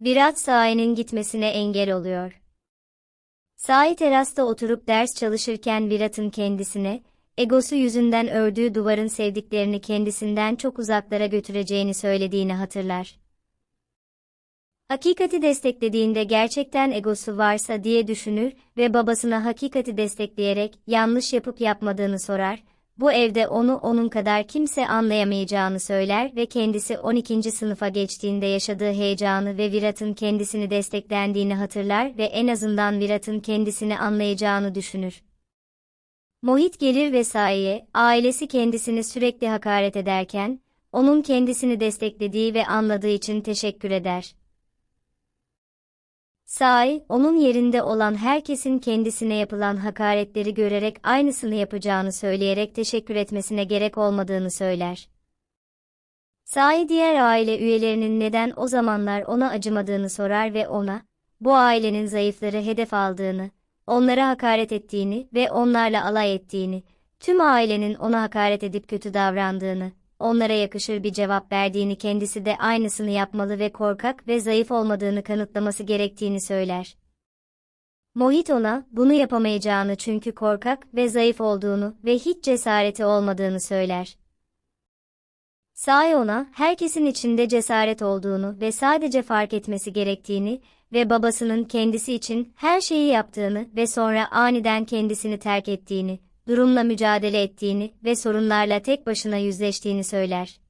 Virat Sahi'nin gitmesine engel oluyor. Sahi terasta oturup ders çalışırken Virat'ın kendisine, egosu yüzünden ördüğü duvarın sevdiklerini kendisinden çok uzaklara götüreceğini söylediğini hatırlar. Hakikati desteklediğinde gerçekten egosu varsa diye düşünür ve babasına hakikati destekleyerek yanlış yapıp yapmadığını sorar, bu evde onu onun kadar kimse anlayamayacağını söyler ve kendisi 12. sınıfa geçtiğinde yaşadığı heyecanı ve Virat'ın kendisini desteklendiğini hatırlar ve en azından Virat'ın kendisini anlayacağını düşünür. Mohit gelir ve ailesi kendisini sürekli hakaret ederken, onun kendisini desteklediği ve anladığı için teşekkür eder. Sahi, onun yerinde olan herkesin kendisine yapılan hakaretleri görerek aynısını yapacağını söyleyerek teşekkür etmesine gerek olmadığını söyler. Sahi diğer aile üyelerinin neden o zamanlar ona acımadığını sorar ve ona, bu ailenin zayıfları hedef aldığını, onlara hakaret ettiğini ve onlarla alay ettiğini, tüm ailenin ona hakaret edip kötü davrandığını, onlara yakışır bir cevap verdiğini kendisi de aynısını yapmalı ve korkak ve zayıf olmadığını kanıtlaması gerektiğini söyler. Mohit ona, bunu yapamayacağını çünkü korkak ve zayıf olduğunu ve hiç cesareti olmadığını söyler. Sahi ona, herkesin içinde cesaret olduğunu ve sadece fark etmesi gerektiğini ve babasının kendisi için her şeyi yaptığını ve sonra aniden kendisini terk ettiğini, durumla mücadele ettiğini ve sorunlarla tek başına yüzleştiğini söyler.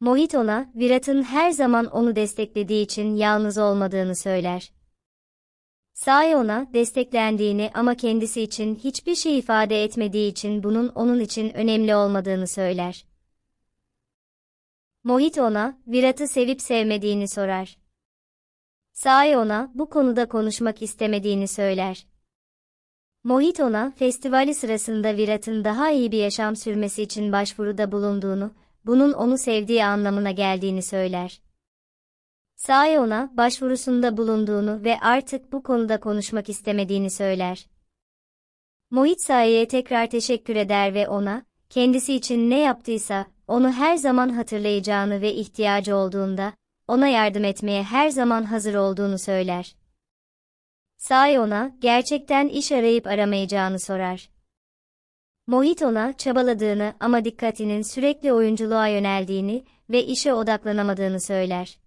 Mohit ona, Virat'ın her zaman onu desteklediği için yalnız olmadığını söyler. Sahi ona, desteklendiğini ama kendisi için hiçbir şey ifade etmediği için bunun onun için önemli olmadığını söyler. Mohit ona, Virat'ı sevip sevmediğini sorar. Sahi ona, bu konuda konuşmak istemediğini söyler. Mohit ona, festivali sırasında Virat'ın daha iyi bir yaşam sürmesi için başvuruda bulunduğunu, bunun onu sevdiği anlamına geldiğini söyler. Sahi ona, başvurusunda bulunduğunu ve artık bu konuda konuşmak istemediğini söyler. Mohit Sahi'ye tekrar teşekkür eder ve ona, kendisi için ne yaptıysa, onu her zaman hatırlayacağını ve ihtiyacı olduğunda, ona yardım etmeye her zaman hazır olduğunu söyler. Sahi ona, gerçekten iş arayıp aramayacağını sorar. Mohit ona, çabaladığını ama dikkatinin sürekli oyunculuğa yöneldiğini ve işe odaklanamadığını söyler.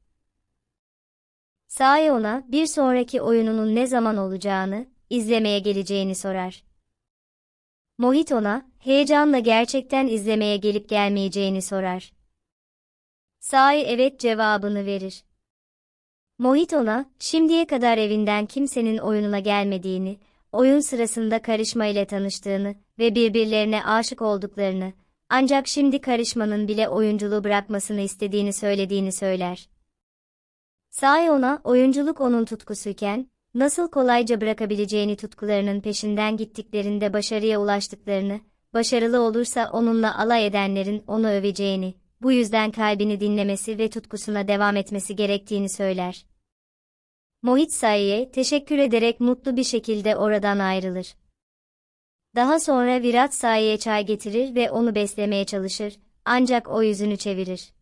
Sahi ona, bir sonraki oyununun ne zaman olacağını, izlemeye geleceğini sorar. Mohit ona, heyecanla gerçekten izlemeye gelip gelmeyeceğini sorar. Sahi evet cevabını verir. Mohit ona, şimdiye kadar evinden kimsenin oyununa gelmediğini, oyun sırasında karışma ile tanıştığını ve birbirlerine aşık olduklarını, ancak şimdi karışmanın bile oyunculuğu bırakmasını istediğini söylediğini söyler. Sahi ona, oyunculuk onun tutkusuyken, nasıl kolayca bırakabileceğini tutkularının peşinden gittiklerinde başarıya ulaştıklarını, başarılı olursa onunla alay edenlerin onu öveceğini, bu yüzden kalbini dinlemesi ve tutkusuna devam etmesi gerektiğini söyler. Mohit Sahi'ye teşekkür ederek mutlu bir şekilde oradan ayrılır. Daha sonra Virat Sahi'ye çay getirir ve onu beslemeye çalışır, ancak o yüzünü çevirir.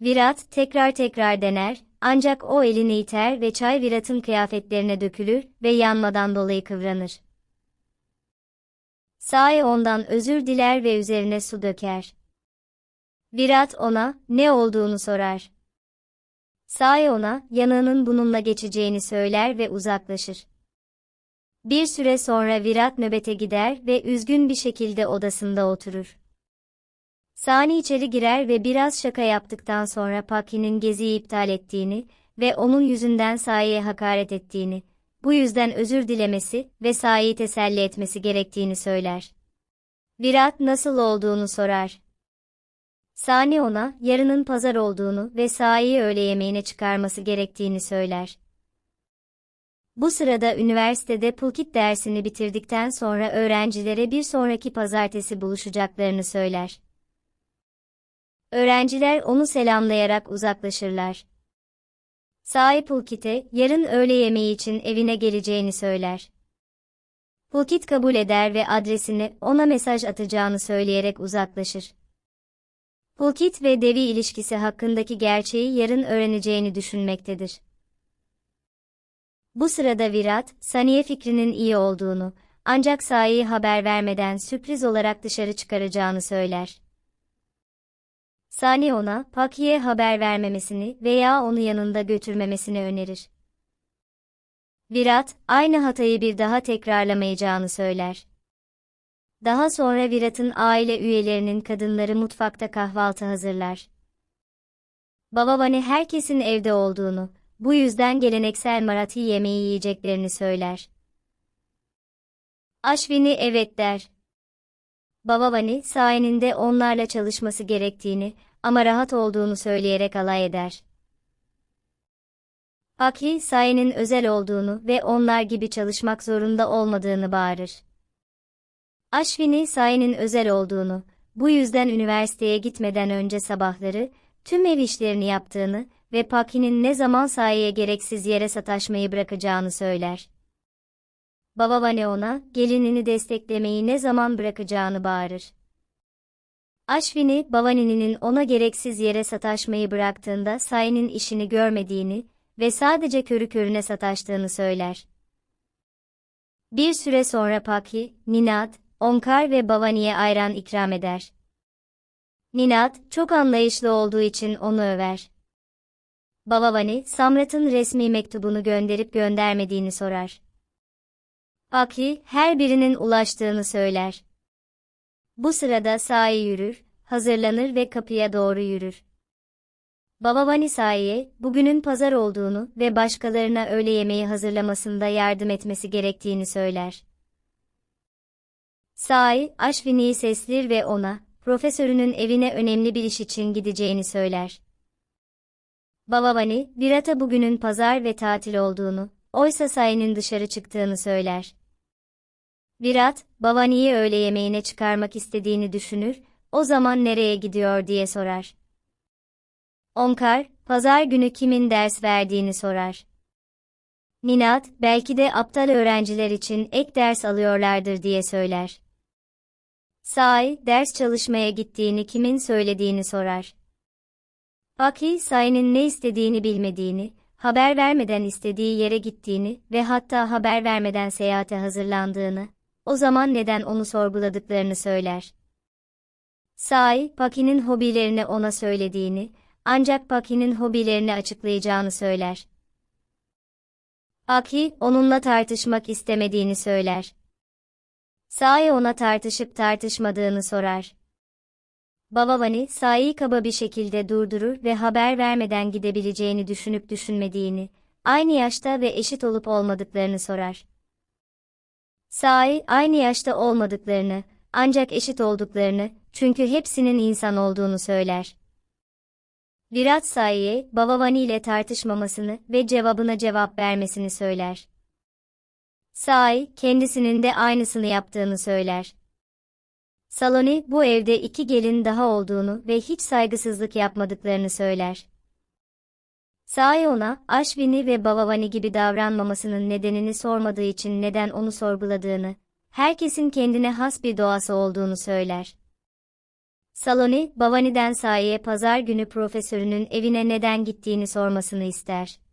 Virat tekrar tekrar dener, ancak o elini iter ve çay Virat'ın kıyafetlerine dökülür ve yanmadan dolayı kıvranır. Sahi ondan özür diler ve üzerine su döker. Virat ona, ne olduğunu sorar. Sahi ona, yanığının bununla geçeceğini söyler ve uzaklaşır. Bir süre sonra Virat nöbete gider ve üzgün bir şekilde odasında oturur. Sani içeri girer ve biraz şaka yaptıktan sonra Paki'nin geziyi iptal ettiğini ve onun yüzünden Sahi'ye hakaret ettiğini, bu yüzden özür dilemesi ve Sahi'yi teselli etmesi gerektiğini söyler. Virat nasıl olduğunu sorar. Sani ona, yarının pazar olduğunu ve Sahi'yi öğle yemeğine çıkarması gerektiğini söyler. Bu sırada üniversitede Pulkit dersini bitirdikten sonra öğrencilere bir sonraki pazartesi buluşacaklarını söyler. Öğrenciler onu selamlayarak uzaklaşırlar. Sahi Pulkit'e yarın öğle yemeği için evine geleceğini söyler. Pulkit kabul eder ve adresini ona mesaj atacağını söyleyerek uzaklaşır. Pulkit ve Devi ilişkisi hakkındaki gerçeği yarın öğreneceğini düşünmektedir. Bu sırada Virat, Saniye fikrinin iyi olduğunu, ancak Sai'yi haber vermeden sürpriz olarak dışarı çıkaracağını söyler. Sani ona, Paki'ye haber vermemesini veya onu yanında götürmemesini önerir. Virat, aynı hatayı bir daha tekrarlamayacağını söyler. Daha sonra Virat'ın aile üyelerinin kadınları mutfakta kahvaltı hazırlar. Babavani herkesin evde olduğunu, bu yüzden geleneksel Marathi yemeği yiyeceklerini söyler. Ashwini evet der. Babavani, sayeninde onlarla çalışması gerektiğini ama rahat olduğunu söyleyerek alay eder. Aki, Saye'nin özel olduğunu ve onlar gibi çalışmak zorunda olmadığını bağırır. Ashwini, Saye'nin özel olduğunu, bu yüzden üniversiteye gitmeden önce sabahları, tüm ev işlerini yaptığını ve Paki'nin ne zaman Saye'ye gereksiz yere sataşmayı bırakacağını söyler. Babavane ona, gelinini desteklemeyi ne zaman bırakacağını bağırır. Ashwini, Bavani'nin ona gereksiz yere sataşmayı bıraktığında Saye'nin işini görmediğini ve sadece körü körüne sataştığını söyler. Bir süre sonra Paki, Ninat, Onkar ve Bavani'ye ayran ikram eder. Ninat, çok anlayışlı olduğu için onu över. Bavavani, Samrat'ın resmi mektubunu gönderip göndermediğini sorar. Paki, her birinin ulaştığını söyler. Bu sırada Sai yürür, hazırlanır ve kapıya doğru yürür. Babavani Sai'ye, bugünün pazar olduğunu ve başkalarına öğle yemeği hazırlamasında yardım etmesi gerektiğini söyler. Sai, Ashwini'yi seslir ve ona, profesörünün evine önemli bir iş için gideceğini söyler. Babavani, Virat'a bugünün pazar ve tatil olduğunu, oysa Sai'nin dışarı çıktığını söyler. Virat, Bavani'yi öğle yemeğine çıkarmak istediğini düşünür, o zaman nereye gidiyor diye sorar. Onkar, pazar günü kimin ders verdiğini sorar. Ninat, belki de aptal öğrenciler için ek ders alıyorlardır diye söyler. Sai, ders çalışmaya gittiğini kimin söylediğini sorar. Aki, Sai'nin ne istediğini bilmediğini, haber vermeden istediği yere gittiğini ve hatta haber vermeden seyahate hazırlandığını, o zaman neden onu sorguladıklarını söyler. Sai, Paki'nin hobilerini ona söylediğini, ancak Paki'nin hobilerini açıklayacağını söyler. Aki, onunla tartışmak istemediğini söyler. Sai ona tartışıp tartışmadığını sorar. Babavani, Sai'yi kaba bir şekilde durdurur ve haber vermeden gidebileceğini düşünüp düşünmediğini, aynı yaşta ve eşit olup olmadıklarını sorar. Sai, aynı yaşta olmadıklarını, ancak eşit olduklarını, çünkü hepsinin insan olduğunu söyler. Virat Sai'ye, Babavani ile tartışmamasını ve cevabına cevap vermesini söyler. Sai, kendisinin de aynısını yaptığını söyler. Saloni, bu evde iki gelin daha olduğunu ve hiç saygısızlık yapmadıklarını söyler. Sai ona, Ashwini ve Babavani gibi davranmamasının nedenini sormadığı için neden onu sorguladığını, herkesin kendine has bir doğası olduğunu söyler. Saloni, Bavani'den Sai'ye pazar günü profesörünün evine neden gittiğini sormasını ister.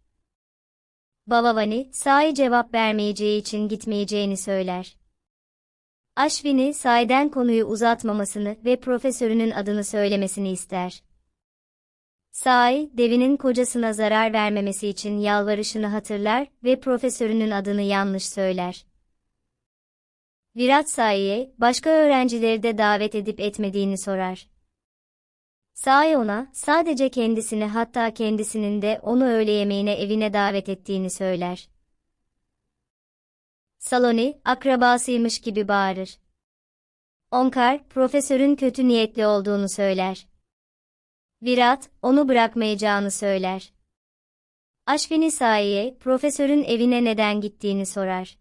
Bavavani, Sai cevap vermeyeceği için gitmeyeceğini söyler. Ashwini, Sai'den konuyu uzatmamasını ve profesörünün adını söylemesini ister. Sai, devinin kocasına zarar vermemesi için yalvarışını hatırlar ve profesörünün adını yanlış söyler. Virat Sai'ye, başka öğrencileri de davet edip etmediğini sorar. Sai ona, sadece kendisini hatta kendisinin de onu öğle yemeğine evine davet ettiğini söyler. Saloni, akrabasıymış gibi bağırır. Onkar, profesörün kötü niyetli olduğunu söyler. Virat, onu bırakmayacağını söyler. Ashwini Sai'ye, profesörün evine neden gittiğini sorar.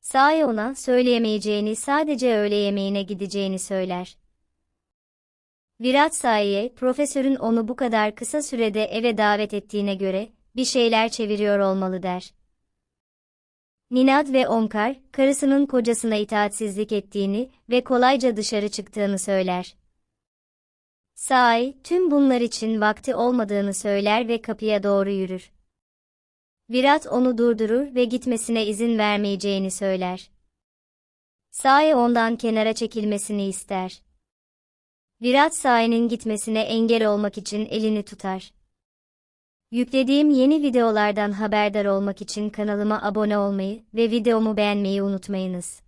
Sai ona, söyleyemeyeceğini sadece öğle yemeğine gideceğini söyler. Virat Sai'ye, profesörün onu bu kadar kısa sürede eve davet ettiğine göre, bir şeyler çeviriyor olmalı der. Ninad ve Omkar, karısının kocasına itaatsizlik ettiğini ve kolayca dışarı çıktığını söyler. Sai, tüm bunlar için vakti olmadığını söyler ve kapıya doğru yürür. Virat onu durdurur ve gitmesine izin vermeyeceğini söyler. Sai ondan kenara çekilmesini ister. Virat Sai'nin gitmesine engel olmak için elini tutar. Yüklediğim yeni videolardan haberdar olmak için kanalıma abone olmayı ve videomu beğenmeyi unutmayınız.